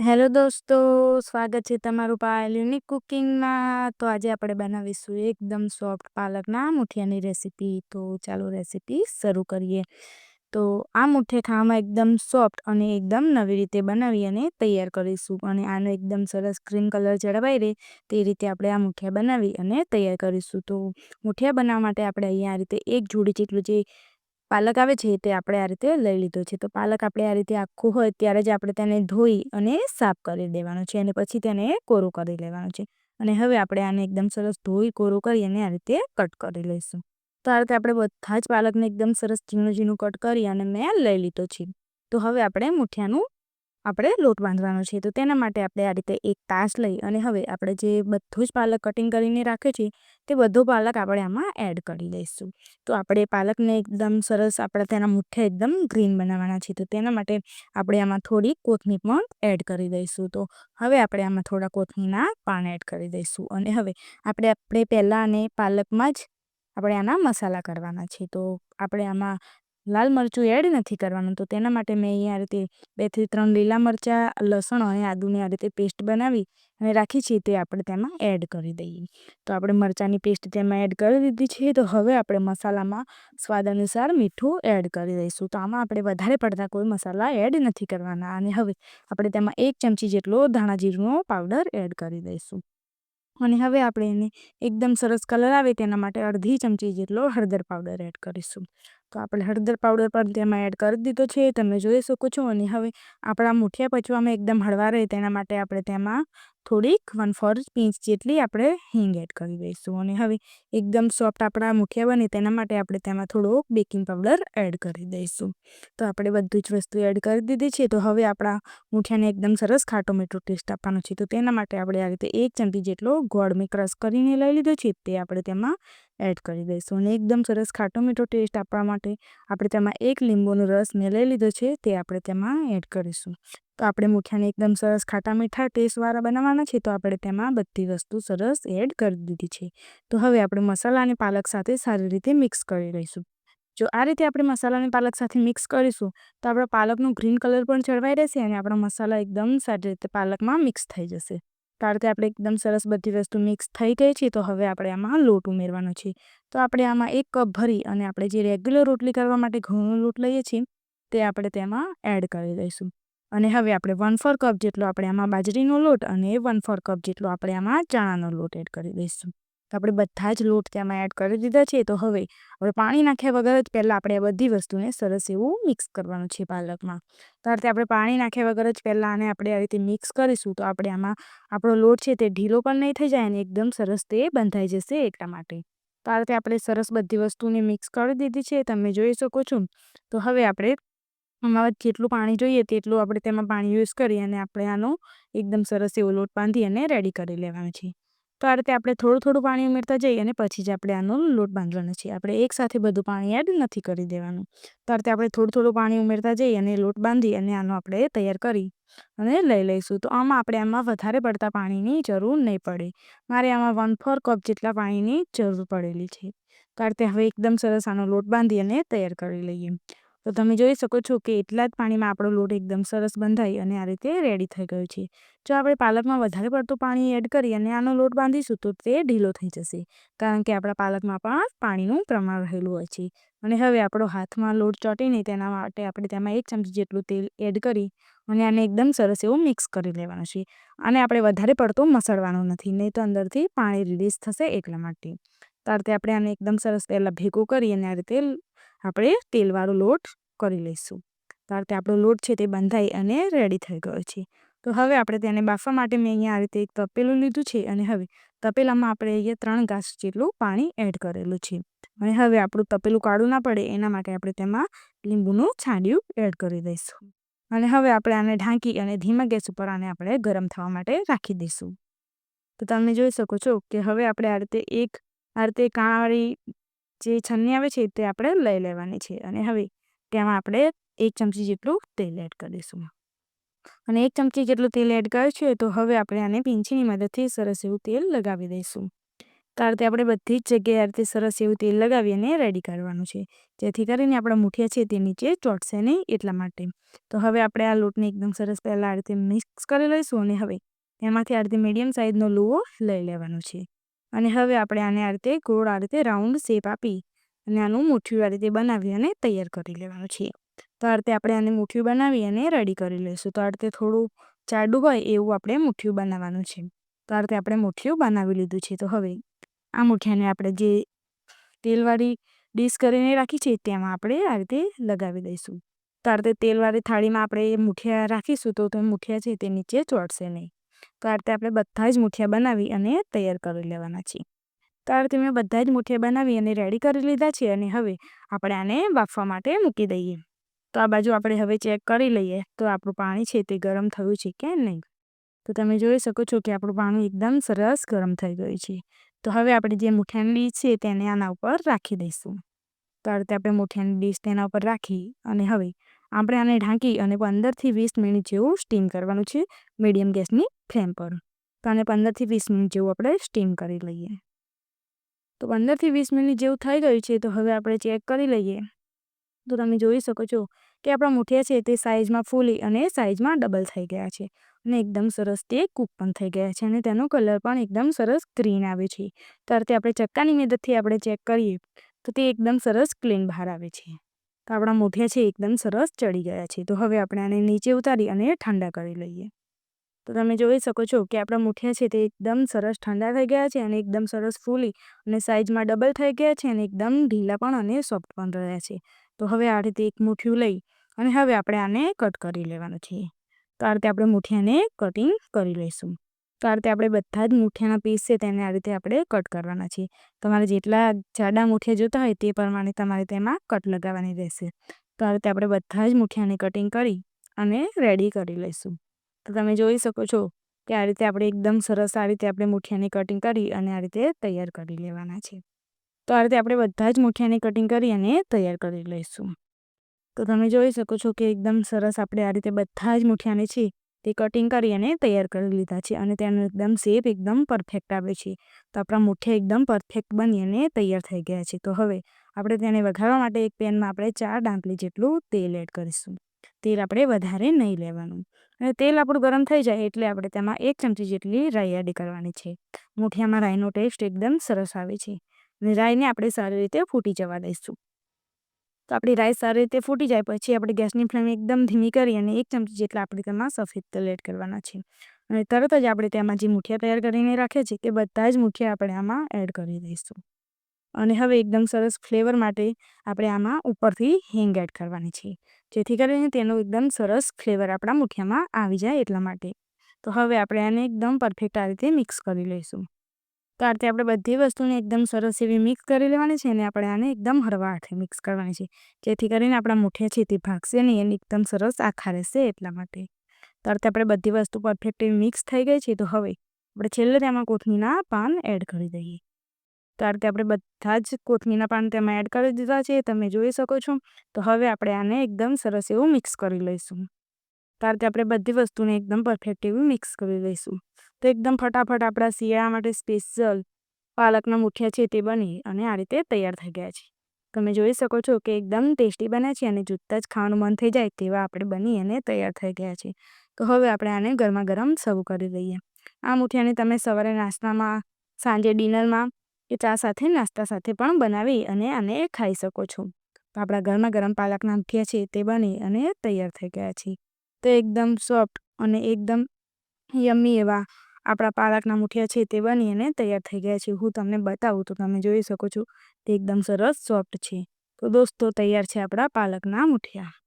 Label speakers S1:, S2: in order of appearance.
S1: Hello દોસ્તો, સ્વાગત છે તમારું પાયલ યુનિક કુકિંગમાં. તો આજે આપણે બનાવીશું એકદમ સોફ્ટ પાલકના મુઠિયાની રેસીપી. તો ચાલો રેસીપી શરૂ કરીએ. તો આ મુઠ્ઠે ખાવામાં એકદમ સોફ્ટ અને એકદમ નવી રીતે બનાવી અને તૈયાર કરીશું. અને આનો એકદમ સરસ ક્રીમ કલર જળવાઈ રહે તે રીતે આપણે આ મુઠિયા બનાવી અને તૈયાર કરીશું. તો મુઠિયા બનાવવા માટે આપણે અહીંયા આ રીતે એક જોડી જેટલું જે પાલક આવે છે તે આપણે આ રીતે લઈ લીધો છે. તો પાલક આપણે આ રીતે આખું હોય ત્યારે જ આપણે તેને ધોઈ અને સાફ કરી દેવાનું છે અને પછી તેને કોરું કરી લેવાનું છે. અને હવે આપણે આને એકદમ સરસ ધોઈ કોરું કરી અને આ રીતે કટ કરી લઈશું. તો આ રીતે આપણે બધા જ પાલકને એકદમ સરસ ઝીણું ઝીણું કટ કરી અને મેં લઈ લીધો છે. તો હવે આપણે મુઠિયાનું આપણે લોટ બાંધવાનો છે. તો તેના માટે આપણે આ રીતે એક તાસ લઈ અને હવે આપણે જે બધું જ પાલક કટિંગ કરીને રાખ્યો છે, તે બધો પાલક આપણે આમાં એડ કરી દઈશું તો આપણે પાલકને એકદમ સરસ આપણે તેના મુઠ્ઠા એકદમ ગ્રીન બનાવવાના છે. તો તેના માટે આપણે આમાં થોડી કોથમીર પણ એડ કરી દઈશું. તો હવે આપણે આમાં થોડા કોથમીરના પાન એડ કરી દઈશું. અને હવે આપણે આપણે પહેલાં અને પાલકમાં જ આપણે આના મસાલા કરવાના છે. તો આપણે આમાં લાલ મરચું એડ નથી કરવાનું. તો તેના માટે મેં અહીંયા આ રીતે બેથી ત્રણ લીલા મરચાં, લસણ અને આદુની આ રીતે પેસ્ટ બનાવી અને રાખી છે તે આપણે તેમાં એડ કરી દઈએ. તો આપણે મરચાંની પેસ્ટ તેમાં એડ કરી દીધી છે. તો હવે આપણે મસાલામાં સ્વાદ અનુસાર મીઠું એડ કરી દઈશું. તો આમાં આપણે વધારે પડતા કોઈ મસાલા એડ નથી કરવાના. અને હવે આપણે તેમાં એક ચમચી જેટલો ધાણા જીરુંનો પાવડર એડ કરી દઈશું. અને હવે આપણે એને એકદમ સરસ કલર આવે તેના માટે અડધી ચમચી જેટલો હળદર પાવડર એડ કરીશું. તો આપણે હળદર પાવડર પણ તેમાં એડ કરી દીધો છે, તમે જોઈ શકો છો. અને હવે આપણા મૂઠિયા પચવામાં એકદમ હળવા રહે તેના માટે આપણે તેમાં થોડીક વન ફોર પિંચ જેટલી આપણે હિંગ એડ કરી દઈશું. અને હવે એકદમ સોફ્ટ આપણા મૂઠિયા બને તેના માટે આપણે તેમાં થોડોક બેકિંગ પાવડર એડ કરી દઈશું. તો આપણે બધું જ વસ્તુ એડ કરી દીધી છે. તો હવે આપણા મૂઠિયાને એકદમ સરસ ખાટો મીઠો ટેસ્ટ આપવાનો છે. તો તેના માટે આપણે આ રીતે એક ચમચી જેટલો ગોળ મેં ક્રશ કરીને લઈ લીધો છે. તે આપણે તેમાં એડ કરી દઈશું. અને એકદમ સરસ ખાટો મીઠો ટેસ્ટ આપવા માટે આપણે તેમાં એક લીંબુનો રસ મેં લઈ લીધો છે, તે આપણે તેમાં એડ કરીશું. તો આપણે મુઠિયાને એકદમ સરસ ખાટા મીઠા ટેસ્ટવાળા બનાવવાના છે, તો આપણે તેમાં બધી વસ્તુ સરસ એડ કરી દીધી છે. તો હવે આપણે મસાલા અને પાલક સાથે સારી રીતે મિક્સ કરી લઈશું. જો આ રીતે આપણે મસાલા અને પાલક સાથે મિક્સ કરીશું, તો આપણા પાલકનો ગ્રીન કલર પણ જળવાઈ રહેશે અને આપણા મસાલા એકદમ સારી રીતે પાલકમાં મિક્સ થઈ જશે. તો કે આપણે એકદમ સરસ બધી વસ્તુ મિક્સ થઈ ગઈ છે, તો હવે આપણે આમાં લોટ ઉમેરવાનો છે. તો આપણે આમાં એક કપ ભરી અને આપણે જે રેગ્યુલર રોટલી કરવા માટે ઘઉંનો લોટ લઈએ છીએ, તે આપણે તેમાં એડ કરી દઈશું. અને હવે આપણે વન ફોર કપ જેટલો આપણે આમાં બાજરીનો લોટ અને વન ફોર કપ જેટલો આપણે આમાં ચણાનો લોટ એડ કરી દઈશું. તો આપણે બધા જ લોટ તેમાં એડ કરી દીધા છે. તો હવે આપણે પાણી નાખ્યા વગર જ પહેલાં આપણે આ બધી વસ્તુને સરસ એવું મિક્સ કરવાનું છે પાલકમાં. તો આ રીતે આપણે પાણી નાખ્યા વગર જ પહેલાં આને આપણે આ રીતે મિક્સ કરીશું તો આપણે આમાં આપણો લોટ છે તે ઢીલો પણ નહીં થઈ જાય અને એકદમ સરસ તે બંધાઈ જશે એટલા માટે. તો આ રીતે આપણે સરસ બધી વસ્તુને મિક્સ કરી દીધી છે. તમે જોઈ શકો છો. તો હવે આપણે આમાં જેટલું પાણી જોઈએ તેટલું આપણે તેમાં પાણી યુઝ કરી અને આપણે આનો એકદમ સરસ એવો લોટ બાંધી અને રેડી કરી લેવાનો છે. તો આ રીતે આપણે થોડું થોડું પાણી ઉમેરતા જઈએ અને પછી જ આપણે આનો લોટ બાંધવાનો છે. આપણે એકસાથે બધું પાણી એડ નથી કરી દેવાનું. તો આ રીતે આપણે થોડું થોડું પાણી ઉમેરતા જઈએ અને લોટ બાંધી અને આનો આપણે તૈયાર કરી અને લઈ લઈશું. તો આમાં આપણે આમાં વધારે પડતા પાણીની જરૂર નહીં પડે. મારે આમાં વન ફોર કપ જેટલા પાણીની જરૂર પડેલી છે. તો આ રીતે હવે એકદમ સરસ આનો લોટ બાંધી અને તૈયાર કરી લઈએ. તો તમે જોઈ શકો છો કે એટલા જ પાણીમાં આપણો લોટ એકદમ સરસ બંધાઈ અને આ રીતે રેડી થઈ ગયો છે. જો આપણે પાલકમાં વધારે પડતું પાણી એડ કરી અને આનો લોટ બાંધીશું તો તે ઢીલો થઈ જશે, કારણ કે આપણા પાલકમાં પણ પાણીનું પ્રમાણ રહેલું હોય છે. અને હવે આપણો હાથમાં લોટ ચોંટીને તેના માટે આપણે તેમાં એક ચમચી જેટલું તેલ એડ કરી અને આને એકદમ સરસ એવું મિક્સ કરી લેવાનું છે. અને આપણે વધારે પડતું મસળવાનું નથી, નહીં તો અંદરથી પાણી રિલીઝ થશે એટલા માટે. તો રીતે આપણે આને એકદમ સરસ પહેલાં ભેગું કરી અને આ રીતે આપણે તેલવાળો લોટ કરી લઈશું. તો રીતે આપણો લોટ છે તે બંધાઈ અને રેડી થઈ ગયો છે. તો હવે આપણે તેને બાફવા માટે મેં અહીંયા આ રીતે એક તપેલું લીધું છે અને હવે તપેલામાં આપણે અહીંયા ત્રણ ઘાસ જેટલું પાણી એડ કરેલું છે. અને હવે આપણું તપેલું કાળું ના પડે એના માટે આપણે તેમાં લીંબુનું છાંડિયું એડ કરી દઈશું. અને હવે આપણે આને ઢાંકી અને ધીમા ગેસ ઉપર આને આપણે ગરમ થવા માટે રાખી દઈશું. તો તમે જોઈ શકો છો કે હવે આપણે આ રીતે એક, આ રીતે કાણાવાળી જે છન્ની આવે છે તે આપણે લઈ લેવાની છે. અને હવે તેમાં આપણે એક ચમચી જેટલું તેલ એડ કરીશું અને એક ચમચી જેટલું તેલ એડ કર્યું છે તો હવે આપણે આને પીંછીની મદદથી સરસ એવું તેલ લગાવી દઈશું. તો આપણે બધી જ જગ્યાએ આ સરસ એવું તેલ લગાવી અને રેડી કરવાનું છે. જેથી કરીને આપણા મુઠિયા છે તે નીચે ચોટશે નહીં એટલા માટે. તો હવે આપણે આ લોટને એકદમ સરસ પહેલાં આ રીતે મિક્સ કરી લઈશું અને હવે એમાંથી આ રીતે મીડિયમ સાઇઝનો લુઓ લઈ લેવાનો છે. અને હવે આપણે આને આ રીતે ગોળ આ રીતે રાઉન્ડ શેપ આપી અને આનું મુઠ્ઠિયું આ રીતે બનાવી અને તૈયાર કરી લેવાનું છે. તો આ રીતે આપણે આને મુઠ્ઠિયું બનાવી અને રેડી કરી લઈશું. તો આ રીતે થોડું જાડું હોય એવું આપણે મુઠ્ઠિયું બનાવવાનું છે. તો આ રીતે આપણે મુઠ્ઠિયું બનાવી લીધું છે. તો હવે આ મુઠિયાને આપણે જે તેલવાળી ડીશ કરીને રાખી છે તેમાં આપણે આ રીતે લગાવી દઈશું. તો આ રીતે તેલવાળી થાળીમાં આપણે મુઠિયા રાખીશું તો મુઠિયા છે તે નીચે ચોટશે નહીં. તો આ રીતે આપણે બધા જ મુઠિયા બનાવી અને તૈયાર કરી લેવાના છીએ. તો આ રીતે મેં બધા જ મુઠિયા બનાવી અને રેડી કરી લીધા છે અને હવે આપણે આને બાફવા માટે મૂકી દઈએ. તો આ બાજુ આપણે હવે ચેક કરી લઈએ તો આપણું પાણી છે તે ગરમ થયું છે કે નહીં. તો તમે જોઈ શકો છો કે આપણું પાણી એકદમ સરસ ગરમ થઈ ગયું છે. તો હવે આપણે જે મુઠિયાની ડીશ છે તેને આના ઉપર રાખી દઈશું. તો આ રીતે આપણે મુઠિયાની ડીશ તેના ઉપર રાખી અને હવે આપણે આને ઢાંકી અને પંદરથી વીસ મિનિટ જેવું સ્ટીમ કરવાનું છે મીડિયમ ગેસની ફ્લેમ પર. તો આને પંદરથી વીસ મિનિટ જેવું આપણે સ્ટીમ કરી લઈએ. તો પંદરથી વીસ મિનિટ જેવું થઈ ગયું છે, તો હવે આપણે ચેક કરી લઈએ. તો તમે જોઈ શકો છો કે આપણા મૂઠિયા છે તે સાઇઝમાં ફૂલી અને સાઇઝમાં ડબલ થઈ ગયા છે અને એકદમ સરસ તે કૂક પણ થઈ ગયા છે અને તેનો કલર પણ એકદમ સરસ ગ્રીન આવે છે. તો આ આપણે ચક્કાની મદદથી આપણે ચેક કરીએ તો તે એકદમ સરસ ક્લીન બહાર આવે છે. તો આપણા મૂઠિયા છે એકદમ સરસ ચડી ગયા છે. તો હવે આપણે આને નીચે ઉતારી અને ઠંડા કરી લઈએ. તો તમે જોઈ શકો છો કે આપણા મુઠિયા છે તે એકદમ સરસ ઠંડા થઈ ગયા છે અને એકદમ સરસ ફૂલી અને સાઇઝમાં ડબલ થઈ ગયા છે અને એકદમ ઢીલા પણ અને સોફ્ટ પણ રહ્યા છે. તો હવે આ રીતે એક મુઠ્ઠિયું લઈ અને હવે આપણે આને કટ કરી લેવાનું છે. તો આ રીતે આપણે મુઠિયાને કટિંગ કરી લઈશું. તો આ રીતે આપણે બધા જ મુઠિયાના પીસ છે તેને આ રીતે આપણે કટ કરવાના છે. તમારે જેટલા જાડા મુઠિયા જોતા હોય તે પ્રમાણે તમારે તેમાં કટ લગાવવાની રહેશે. તો આ રીતે આપણે બધા જ મુઠિયાને કટિંગ કરી અને રેડી કરી લઈશું. તમે જોઈ શકો છો કે આ રીતે આપણે એકદમ સરસ આ રીતે આપણે મુઠિયાની કટિંગ કરી અને આ રીતે તૈયાર કરી લેવાના છે. તો આ રીતે આપણે બધા જ મુઠિયાની કટિંગ કરી અને તૈયાર કરી લઈશું. તો તમે જોઈ શકો છો કે એકદમ સરસ આપણે આ રીતે બધા જ મુઠિયાને છે તે કટિંગ કરી અને તૈયાર કરી લીધા છે અને તેનો એકદમ શેપ એકદમ પરફેક્ટ આવે છે. તો આપણા મુઠ્ઠિયા એકદમ પરફેક્ટ બની અને તૈયાર થઈ ગયા છે. તો હવે આપણે તેને વઘારવા માટે એક પેનમાં આપણે ચાર ડાંકલી જેટલું તેલ એડ કરીશું. તેલ આપણે વધારે નહીં લેવાનું. અને તેલ આપણું ગરમ થઈ જાય એટલે આપણે તેમાં એક ચમચી જેટલી રાઈ એડ કરવાની છે. મુઠિયામાં રાઈનો ટેસ્ટ એકદમ સરસ આવે છે. અને રાઈને આપણે સારી રીતે ફૂટી જવા દઈશું. તો આપણી રાઈ સારી રીતે ફૂટી જાય પછી આપણે ગેસની ફ્લેમ એકદમ ધીમી કરી અને એક ચમચી જેટલા આપણે તેમાં સફેદ તેલ એડ કરવાના છે. અને તરત જ આપણે તેમાં જે મુઠિયા તૈયાર કરીને રાખ્યા છે તે બધા જ મુઠિયા આપણે આમાં એડ કરી દઈશું. અને હવે એકદમ સરસ ફ્લેવર માટે આપણે આમાં ઉપરથી હિંગ એડ કરવાની છે. જેથી કરીને તેનો એકદમ સરસ ફ્લેવર આપણા મુઠિયામાં આવી જાય એટલા માટે. તો હવે આપણે આને એકદમ પરફેક્ટ આ રીતે મિક્સ કરી લઈશું. તો આ રીતે આપણે બધી વસ્તુને એકદમ સરસ એવી મિક્સ કરી લેવાની છે અને આપણે આને એકદમ હળવા હાથે મિક્સ કરવાની છે. જેથી કરીને આપણા મુઠિયા છે તે ભાગશે નહીં અને એકદમ સરસ આખા રહેશે એટલા માટે. તો આ આપણે બધી વસ્તુ પરફેક્ટ એવી મિક્સ થઈ ગઈ છે. તો હવે આપણે છેલ્લે તેમાં કોથમીના પાન એડ કરી દઈએ. તો આ રીતે આપણે બધા જ કોથમીના પાન તેમાં એડ કરી દીધા છે, તમે જોઈ શકો છો. તો હવે આપણે આને એકદમ સરસ એવું મિક્સ કરી લઈશું. તો આ રીતે આપણે બધી વસ્તુને એકદમ પરફેક્ટ એવી મિક્સ કરી લઈશું. તો એકદમ ફટાફટ આપણા શિયાળા માટે સ્પેશિયલ પાલકના મુઠિયા છે તે બની અને આ રીતે તૈયાર થઈ ગયા છે. તમે જોઈ શકો છો કે એકદમ ટેસ્ટી બને છે અને જોતાં જ ખાવાનું મન થઈ જાય તેવા આપણે બની અને તૈયાર થઈ ગયા છે. તો હવે આપણે આને ગરમા ગરમ સર્વ કરી દઈએ આ મુઠિયાને તમે સવારે નાસ્તામાં, સાંજે ડિનરમાં કે ચા સાથે, નાસ્તા સાથે પણ બનાવી અને આને ખાઈ શકો છો. તો આપણા ઘરમાં ગરમ પાલકના મુઠિયા છે તે બની અને તૈયાર થઈ ગયા છે. તો એકદમ સોફ્ટ અને એકદમ યમ્મી એવા આપણા પાલકના મુઠિયા છે તે બની અને તૈયાર થઈ ગયા છે. હું તમને બતાવું તો તમે જોઈ શકો છો, તે એકદમ સરસ સોફ્ટ છે. તો દોસ્તો, તૈયાર છે આપણા પાલકના મુઠિયા.